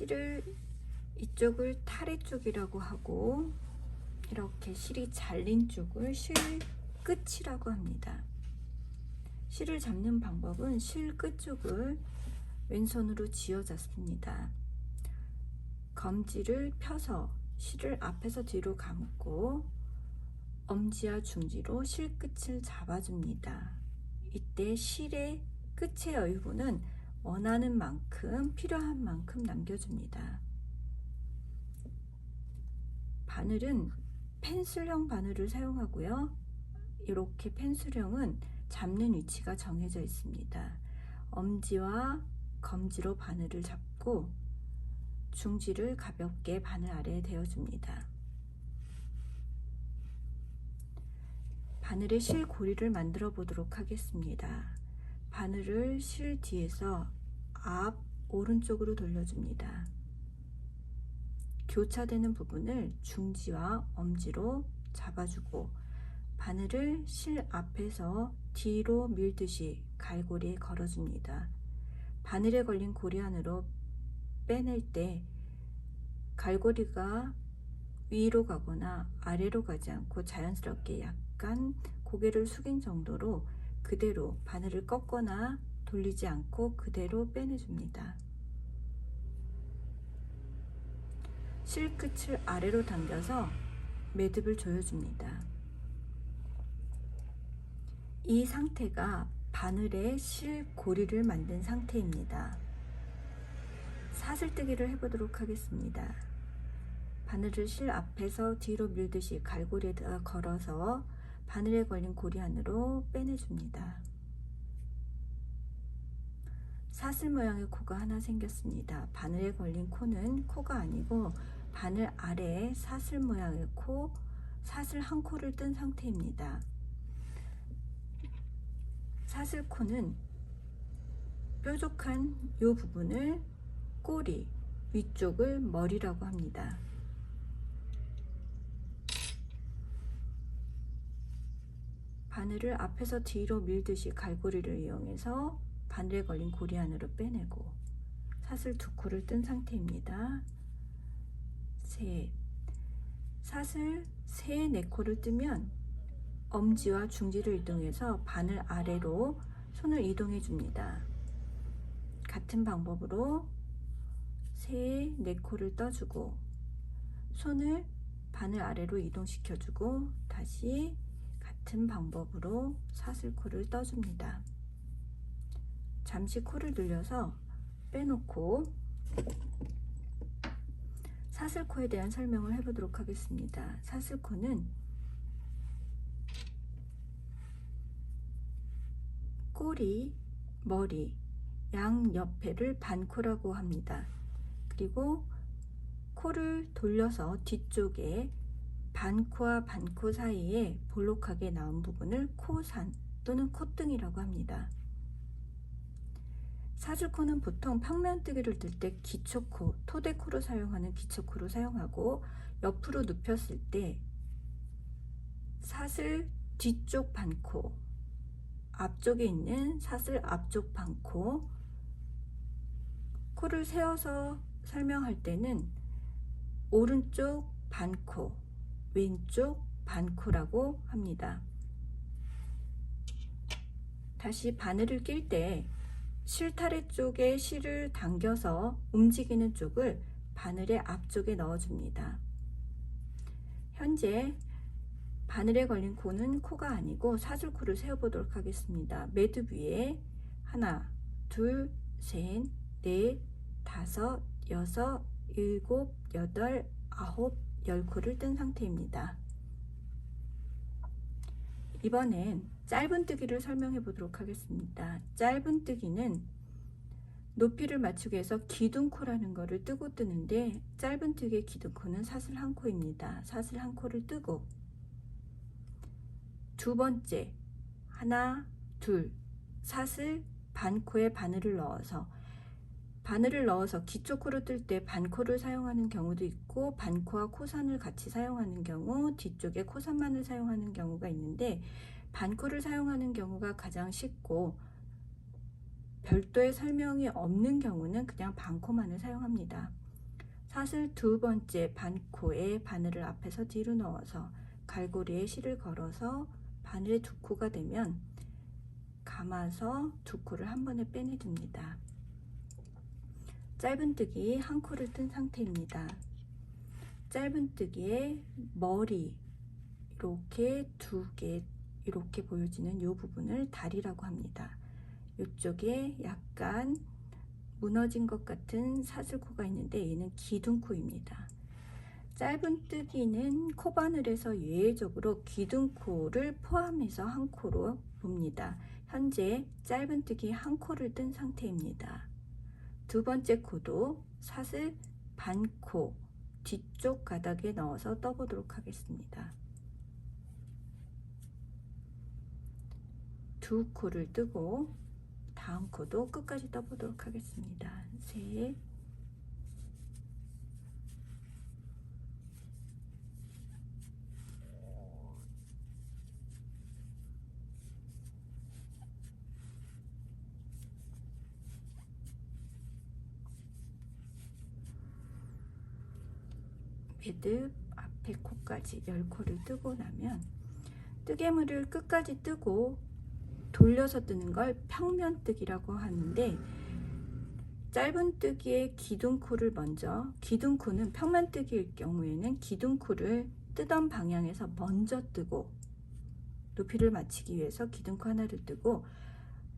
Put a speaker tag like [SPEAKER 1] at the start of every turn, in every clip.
[SPEAKER 1] 실을 이쪽을 타래 쪽이라고 하고 이렇게 실이 잘린 쪽을 실 끝이라고 합니다. 실을 잡는 방법은 실 끝쪽을 왼손으로 쥐어 잡습니다. 검지를 펴서 실을 앞에서 뒤로 감고 엄지와 중지로 실 끝을 잡아줍니다. 이때 실의 끝의 여유분은 원하는 만큼 필요한 만큼 남겨줍니다. 바늘은 펜슬형 바늘을 사용하고요. 이렇게 펜슬형은 잡는 위치가 정해져 있습니다. 엄지와 검지로 바늘을 잡고 중지를 가볍게 바늘 아래에 대어줍니다. 바늘의 실 고리를 만들어 보도록 하겠습니다. 바늘을 실 뒤에서 앞 오른쪽으로 돌려줍니다. 교차되는 부분을 중지와 엄지로 잡아주고 바늘을 실 앞에서 뒤로 밀듯이 갈고리에 걸어줍니다. 바늘에 걸린 고리 안으로 빼낼 때 갈고리가 위로 가거나 아래로 가지 않고 자연스럽게 약간 고개를 숙인 정도로 그대로 바늘을 꺾거나 돌리지 않고 그대로 빼내줍니다. 실 끝을 아래로 당겨서 매듭을 조여줍니다. 이 상태가 바늘의 실 고리를 만든 상태입니다. 사슬뜨기를 해보도록 하겠습니다. 바늘을 실 앞에서 뒤로 밀듯이 갈고리에다가 걸어서 바늘에 걸린 고리 안으로 빼내줍니다. 사슬 모양의 코가 하나 생겼습니다. 바늘에 걸린 코는 코가 아니고 바늘 아래에 사슬 모양의 코, 사슬 한 코를 뜬 상태입니다. 사슬 코는 뾰족한 이 부분을 꼬리, 위쪽을 머리라고 합니다. 바늘을 앞에서 뒤로 밀듯이 갈고리를 이용해서 바늘에 걸린 고리 안으로 빼내고 사슬 두 코를 뜬 상태입니다. 셋 사슬 세 네 코를 뜨면 엄지와 중지를 이동해서 바늘 아래로 손을 이동해 줍니다. 같은 방법으로 세 네 코를 떠주고 손을 바늘 아래로 이동시켜 주고 다시 같은 방법으로 사슬코를 떠줍니다. 잠시 코를 늘려서 빼놓고 사슬코에 대한 설명을 해보도록 하겠습니다. 사슬코는 꼬리, 머리, 양 옆에를 반코라고 합니다. 그리고 코를 돌려서 뒤쪽에 반코와 반코 사이에 볼록하게 나온 부분을 코산 또는 콧등이라고 합니다. 사슬코는 보통 평면뜨기를 뜰때 기초코, 토대코로 사용하는 기초코로 사용하고 옆으로 눕혔을 때 사슬 뒤쪽 반코, 앞쪽에 있는 사슬 앞쪽 반코, 코를 세워서 설명할 때는 오른쪽 반코, 왼쪽 반코라고 합니다. 다시 바늘을 낄 때 실타래 쪽에 실을 당겨서 움직이는 쪽을 바늘의 앞쪽에 넣어줍니다. 현재 바늘에 걸린 코는 코가 아니고 사슬코를 세워보도록 하겠습니다. 매듭 위에 하나, 둘, 셋, 넷, 다섯, 여섯, 일곱, 여덟, 아홉, 열 코를 뜬 상태입니다. 이번엔 짧은뜨기를 설명해 보도록 하겠습니다. 짧은뜨기는 높이를 맞추기 위해서 기둥코라는 것을 뜨고 뜨는데 짧은뜨기의 기둥코는 사슬 한 코입니다. 사슬 한 코를 뜨고 두 번째 하나 둘 사슬 반 코에 바늘을 넣어서 바늘을 넣어서 기초코를 뜰때 반코를 사용하는 경우도 있고 반코와 코산을 같이 사용하는 경우 뒤쪽에 코산만을 사용하는 경우가 있는데 반코를 사용하는 경우가 가장 쉽고 별도의 설명이 없는 경우는 그냥 반코만을 사용합니다. 사슬 두 번째 반코에 바늘을 앞에서 뒤로 넣어서 갈고리에 실을 걸어서 바늘의 두 코가 되면 감아서 두 코를 한 번에 빼내줍니다. 짧은뜨기 한 코를 뜬 상태입니다. 짧은뜨기의 머리 이렇게 두 개 이렇게 보여지는 이 부분을 다리라고 합니다. 이쪽에 약간 무너진 것 같은 사슬코가 있는데 얘는 기둥코입니다. 짧은뜨기는 코바늘에서 예외적으로 기둥코를 포함해서 한 코로 봅니다. 현재 짧은뜨기 한 코를 뜬 상태입니다. 두 번째 코도 사슬 반코 뒤쪽 가닥에 넣어서 떠보도록 하겠습니다. 두 코를 뜨고 다음 코도 끝까지 떠보도록 하겠습니다. 셋, 매듭 앞에 코까지 열 코를 뜨고 나면 뜨개물을 끝까지 뜨고 돌려서 뜨는 걸 평면뜨기라고 하는데 짧은 뜨기의 기둥코를 먼저 기둥코는 평면뜨기일 경우에는 기둥코를 뜨던 방향에서 먼저 뜨고 높이를 맞추기 위해서 기둥코 하나를 뜨고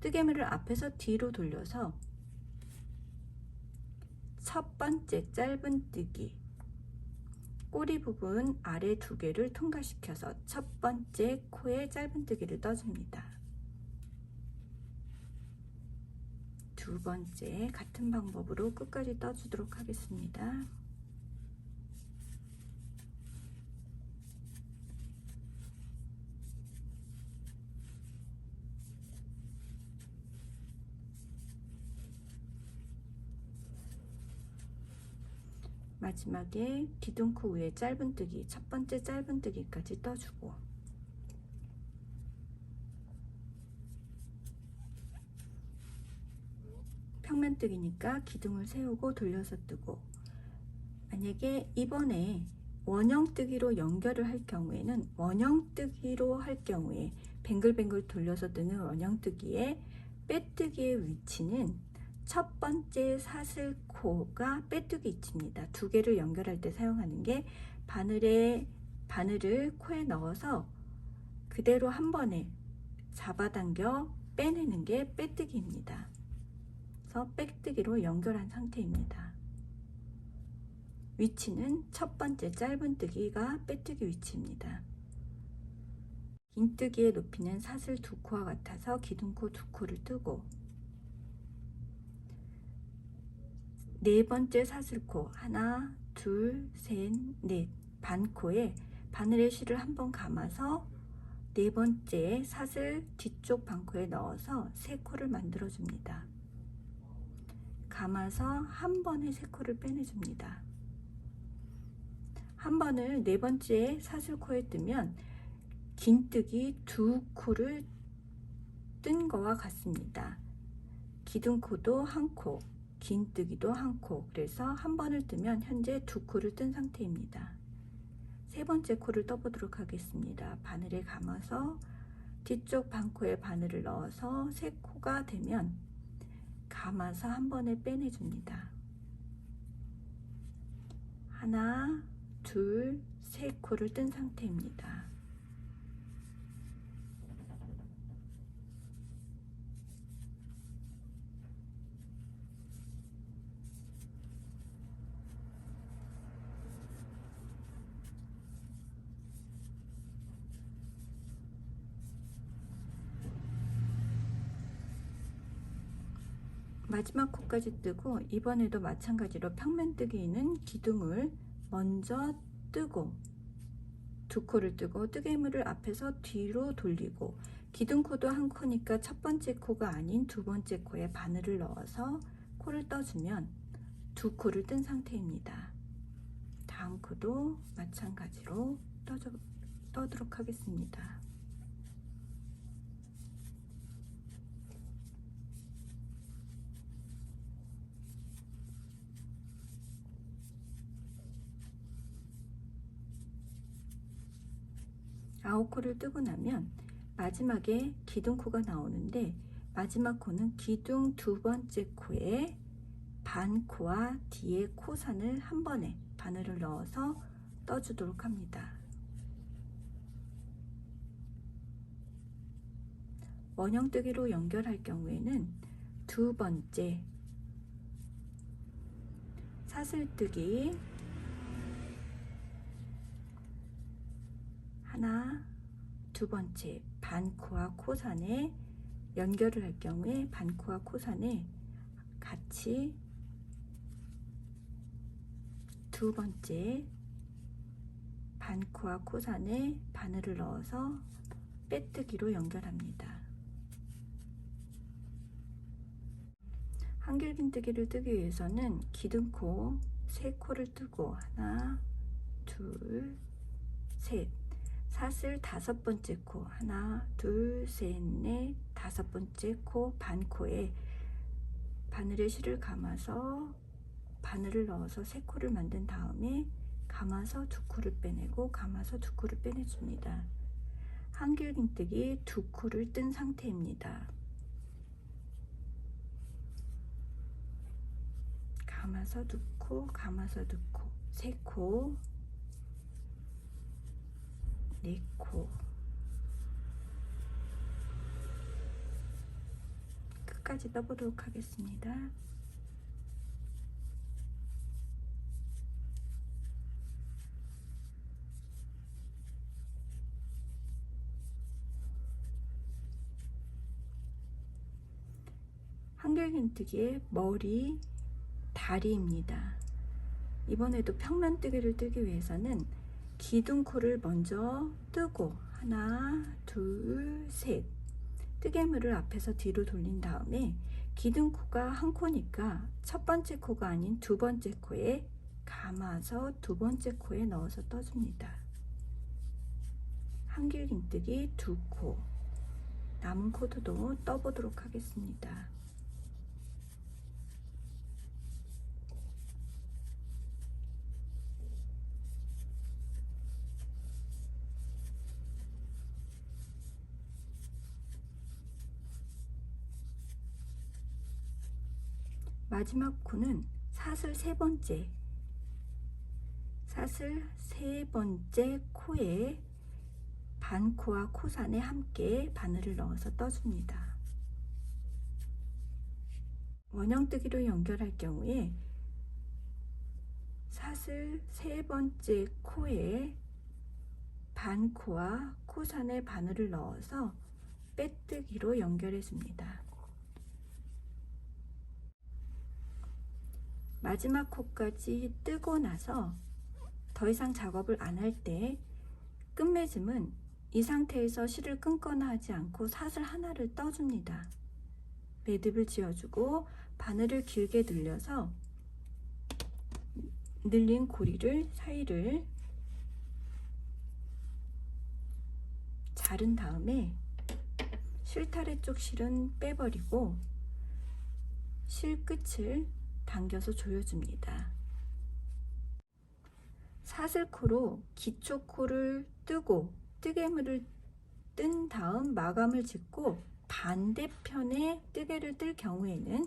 [SPEAKER 1] 뜨개물을 앞에서 뒤로 돌려서 첫 번째 짧은 뜨기 꼬리 부분 아래 두 개를 통과시켜서 첫 번째 코에 짧은뜨기를 떠줍니다. 두 번째 같은 방법으로 끝까지 떠주도록 하겠습니다. 마지막에 기둥코 위에 짧은뜨기 첫 번째 짧은뜨기까지 떠주고. 평면뜨기니까 기둥을 세우고 돌려서 뜨고. 만약에 이번에 원형뜨기로 연결을 할 경우에는 원형뜨기로 할 경우에 뱅글뱅글 돌려서 뜨는 원형뜨기의 빼뜨기의 위치는 첫 번째 사슬 코가 빼뜨기 위치입니다. 두 개를 연결할 때 사용하는 게 바늘에 바늘을 코에 넣어서 그대로 한 번에 잡아당겨 빼내는 게 빼뜨기입니다. 그래서 빼뜨기로 연결한 상태입니다. 위치는 첫 번째 짧은 뜨기가 빼뜨기 위치입니다. 긴 뜨기의 높이는 사슬 두 코와 같아서 기둥코 두 코를 뜨고 네 번째 사슬코 하나 둘 셋 넷 반코에 바늘의 실을 한번 감아서 네 번째 사슬 뒤쪽 반코에 넣어서 세 코를 만들어 줍니다. 감아서 한 번에 세 코를 빼내 줍니다. 한 번을 네 번째 사슬코에 뜨면 긴뜨기 두 코를 뜬 거와 같습니다. 기둥코도 한 코, 긴 뜨기도 한 코, 그래서 한 번을 뜨면 현재 두 코를 뜬 상태입니다. 세 번째 코를 떠보도록 하겠습니다. 바늘에 감아서 뒤쪽 반코에 바늘을 넣어서 세 코가 되면 감아서 한 번에 빼내줍니다. 하나, 둘, 세 코를 뜬 상태입니다. 마지막 코까지 뜨고 이번에도 마찬가지로 평면뜨기는 기둥을 먼저 뜨고 두 코를 뜨고 뜨개물을 앞에서 뒤로 돌리고 기둥 코도 한 코니까 첫 번째 코가 아닌 두 번째 코에 바늘을 넣어서 코를 떠주면 두 코를 뜬 상태입니다. 다음 코도 마찬가지로 떠줘, 떠도록 하겠습니다. 아홉 코를 뜨고 나면 마지막에 기둥코가 나오는데 마지막 코는 기둥 두 번째 코에 반코와 뒤에 코산을 한 번에 바늘을 넣어서 떠주도록 합니다. 원형뜨기로 연결할 경우에는 두 번째 사슬뜨기 하나 두 번째 반코와 코산에 연결을 할 경우에 반코와 코산에 같이 두 번째 반코와 코산에 바늘을 넣어서 빼뜨기로 연결합니다. 한길긴뜨기를 뜨기 위해서는 기둥코 세 코를 뜨고 하나, 둘, 셋, 사슬 다섯 번째 코 하나, 둘, 셋, 넷, 다섯 번째 코 반 코에 바늘에 실을 감아서 바늘을 넣어서 세 코를 만든 다음에 감아서 두 코를 빼내고 감아서 두 코를 빼내줍니다. 한길긴뜨기 두 코를 뜬 상태입니다. 감아서 두 코, 감아서 두 코, 세 코, 네 코. 끝까지 떠보도록 하겠습니다. 한길긴뜨기의 머리, 다리입니다. 이번에도 평면뜨기를 뜨기 위해서는 기둥코를 먼저 뜨고 하나, 둘, 셋 뜨개물을 앞에서 뒤로 돌린 다음에 기둥코가 한 코니까 첫 번째 코가 아닌 두 번째 코에 감아서 두 번째 코에 넣어서 떠줍니다. 한길긴뜨기 두 코, 남은 코도 떠보도록 하겠습니다. 마지막 코는 사슬 세 번째 사슬 세 번째 코에 반코와 코산에 함께 바늘을 넣어서 떠줍니다. 원형뜨기로 연결할 경우에 사슬 세 번째 코에 반코와 코산에 바늘을 넣어서 빼뜨기로 연결해 줍니다. 마지막 코까지 뜨고 나서 더 이상 작업을 안 할 때 끝맺음은 이 상태에서 실을 끊거나 하지 않고 사슬 하나를 떠줍니다. 매듭을 지어주고 바늘을 길게 늘려서 늘린 고리를 사이를 자른 다음에 실타래 쪽 실은 빼버리고 실 끝을 당겨서 조여줍니다. 사슬코로 기초코를 뜨고 뜨개물을 뜬 다음 마감을 짓고 반대편에 뜨개를 뜰 경우에는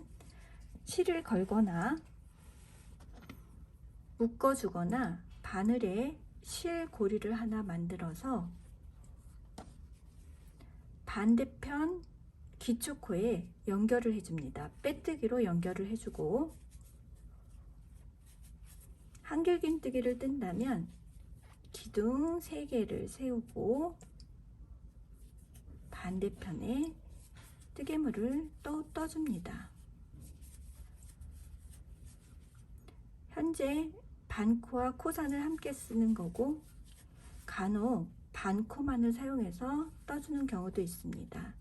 [SPEAKER 1] 실을 걸거나 묶어주거나 바늘에 실 고리를 하나 만들어서 반대편 기초코에 연결을 해줍니다. 빼뜨기로 연결을 해주고 한길긴뜨기를 뜬다면 기둥 3개를 세우고 반대편에 뜨개물을 또 떠줍니다. 현재 반코와 코산을 함께 쓰는 거고 간혹 반코만을 사용해서 떠주는 경우도 있습니다.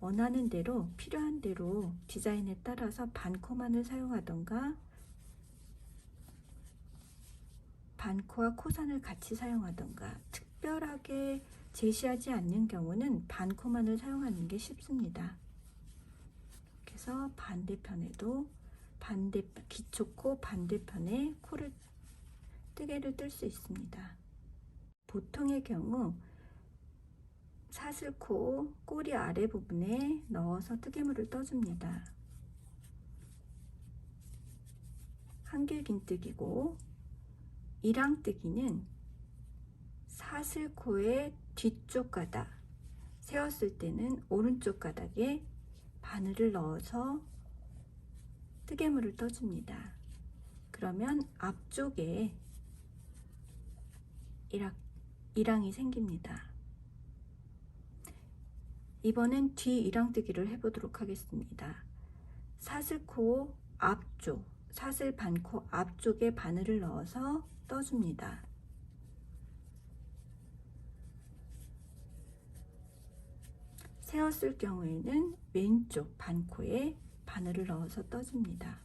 [SPEAKER 1] 원하는 대로 필요한 대로 디자인에 따라서 반코만을 사용하던가 반코와 코산을 같이 사용하던가 특별하게 제시하지 않는 경우는 반코만을 사용하는 게 쉽습니다. 그래서 반대편에도 반대 기초코 반대편에 코를 뜨개를 뜰 수 있습니다. 보통의 경우 사슬코 꼬리 아래 부분에 넣어서 뜨개물을 떠줍니다. 한길긴뜨기고 이랑뜨기는 사슬코의 뒤쪽 가닥 세웠을 때는 오른쪽 가닥에 바늘을 넣어서 뜨개물을 떠줍니다. 그러면 앞쪽에 이랑, 이랑이 생깁니다. 이번엔 뒤 이랑뜨기를 해보도록 하겠습니다. 사슬코 앞쪽, 사슬 반코 앞쪽에 바늘을 넣어서 떠줍니다. 세웠을 경우에는 왼쪽 반코에 바늘을 넣어서 떠줍니다.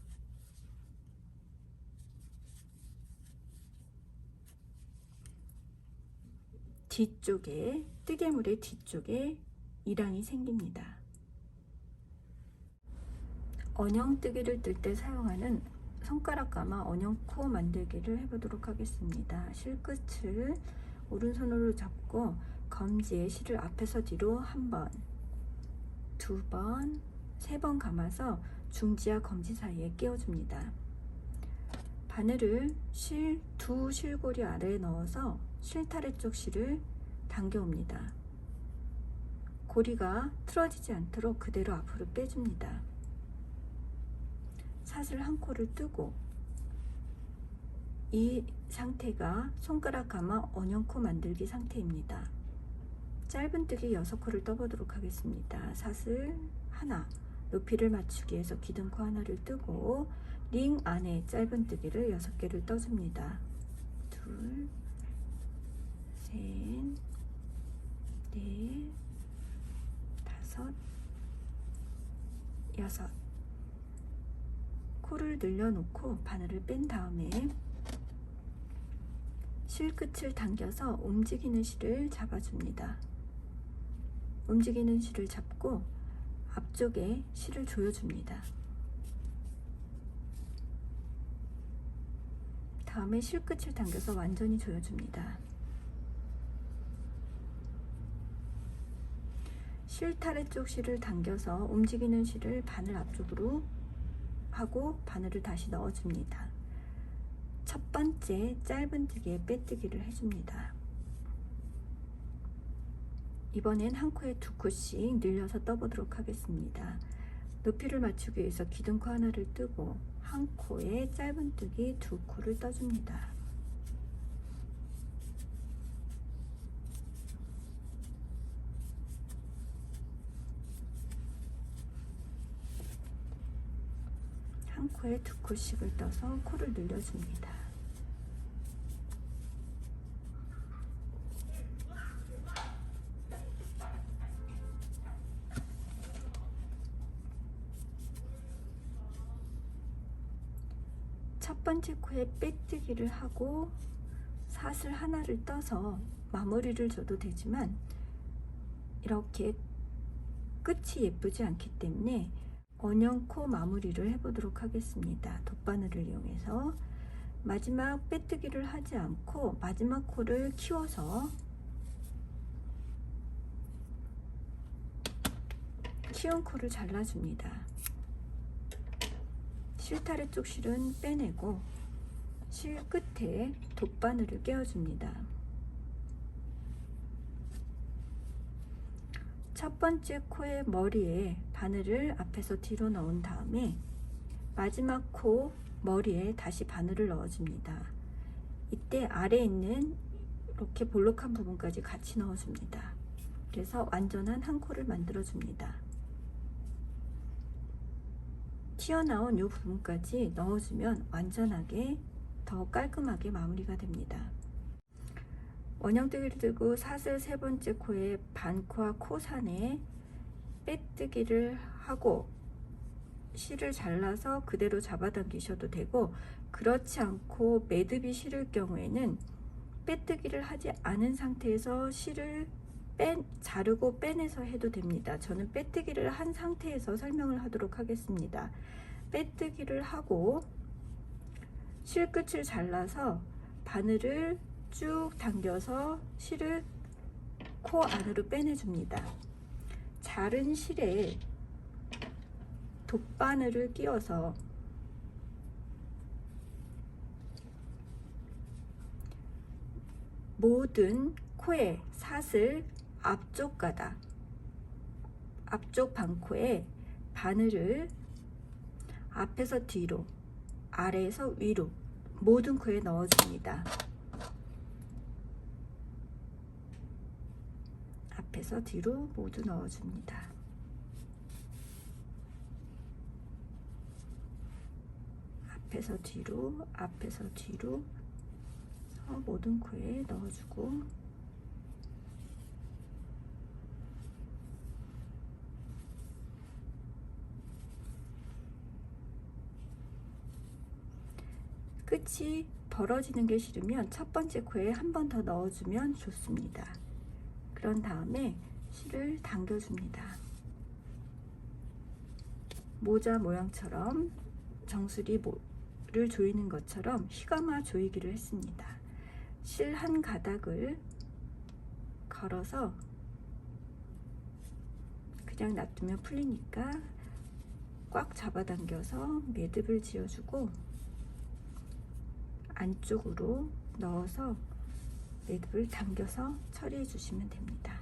[SPEAKER 1] 뒤쪽에 뜨개물의 뒤쪽에 이랑이 생깁니다. 언형뜨기를 뜰 때 사용하는 손가락 가마 언형코 만들기를 해보도록 하겠습니다. 실끝을 오른손으로 잡고 검지에 실을 앞에서 뒤로 한 번, 두 번, 세 번 감아서 중지와 검지 사이에 끼워줍니다. 바늘을 실 두 실고리 아래에 넣어서 실타래 쪽 실을 당겨옵니다. 고리가 틀어지지 않도록 그대로 앞으로 빼줍니다. 사슬 한 코를 뜨고 이 상태가 손가락 감아 언형코 만들기 상태입니다. 짧은뜨기 6코를 떠보도록 하겠습니다. 사슬 하나, 높이를 맞추기 위해서 기둥코 하나를 뜨고 링 안에 짧은뜨기를 6개를 떠줍니다. 둘, 셋, 넷, 다섯, 여섯 코를 늘려놓고 바늘을 뺀 다음에 실 끝을 당겨서 움직이는 실을 잡아줍니다. 움직이는 실을 잡고 앞쪽에 실을 조여줍니다. 다음에 실 끝을 당겨서 완전히 조여줍니다. 실타래 쪽 실을 당겨서 움직이는 실을 바늘 앞쪽으로 하고 바늘을 다시 넣어줍니다. 첫 번째 짧은뜨기에 빼뜨기를 해줍니다. 이번엔 한 코에 두 코씩 늘려서 떠보도록 하겠습니다. 높이를 맞추기 위해서 기둥코 하나를 뜨고 한 코에 짧은뜨기 두 코를 떠줍니다. 한 코에 두 코씩을 떠서 코를 늘려줍니다. 첫 번째 코에 빼뜨기를 하고 사슬 하나를 떠서 마무리를 줘도 되지만 이렇게 끝이 예쁘지 않기 때문에 원형코 마무리를 해보도록 하겠습니다. 돗바늘을 이용해서 마지막 빼뜨기를 하지 않고 마지막 코를 키워서 키운 코를 잘라줍니다. 실타래 쪽 실은 빼내고 실 끝에 돗바늘을 끼워줍니다. 첫 번째 코의 머리에 바늘을 앞에서 뒤로 넣은 다음에 마지막 코 머리에 다시 바늘을 넣어줍니다. 이때 아래에 있는 이렇게 볼록한 부분까지 같이 넣어줍니다. 그래서 완전한 한 코를 만들어줍니다. 튀어나온 이 부분까지 넣어주면 완전하게 더 깔끔하게 마무리가 됩니다. 원형뜨기를 들고 사슬 세 번째 코에 반코와 코산에 빼뜨기를 하고 실을 잘라서 그대로 잡아당기셔도 되고 그렇지 않고 매듭이 실을 경우에는 빼뜨기를 하지 않은 상태에서 실을 빼, 자르고 빼내서 해도 됩니다. 저는 빼뜨기를 한 상태에서 설명을 하도록 하겠습니다. 빼뜨기를 하고 실 끝을 잘라서 바늘을 쭉 당겨서 실을 코 안으로 빼내줍니다. 자른 실에 돗바늘을 끼워서 모든 코의 사슬 앞쪽 가닥 앞쪽 반코에 바늘을 앞에서 뒤로 아래에서 위로 모든 코에 넣어줍니다. 앞에서 뒤로 모두 넣어줍니다. 앞에서 뒤로, 앞에서 뒤로 어, 모든 코에 넣어주고 끝이 벌어지는 게 싫으면 첫 번째 코에 한 번 더 넣어주면 좋습니다. 그런 다음에 실을 당겨줍니다. 모자 모양처럼 정수리를 조이는 것처럼 휘감아 조이기를 했습니다. 실 한 가닥을 걸어서 그냥 놔두면 풀리니까 꽉 잡아당겨서 매듭을 지어주고 안쪽으로 넣어서 매듭을 당겨서 처리해 주시면 됩니다.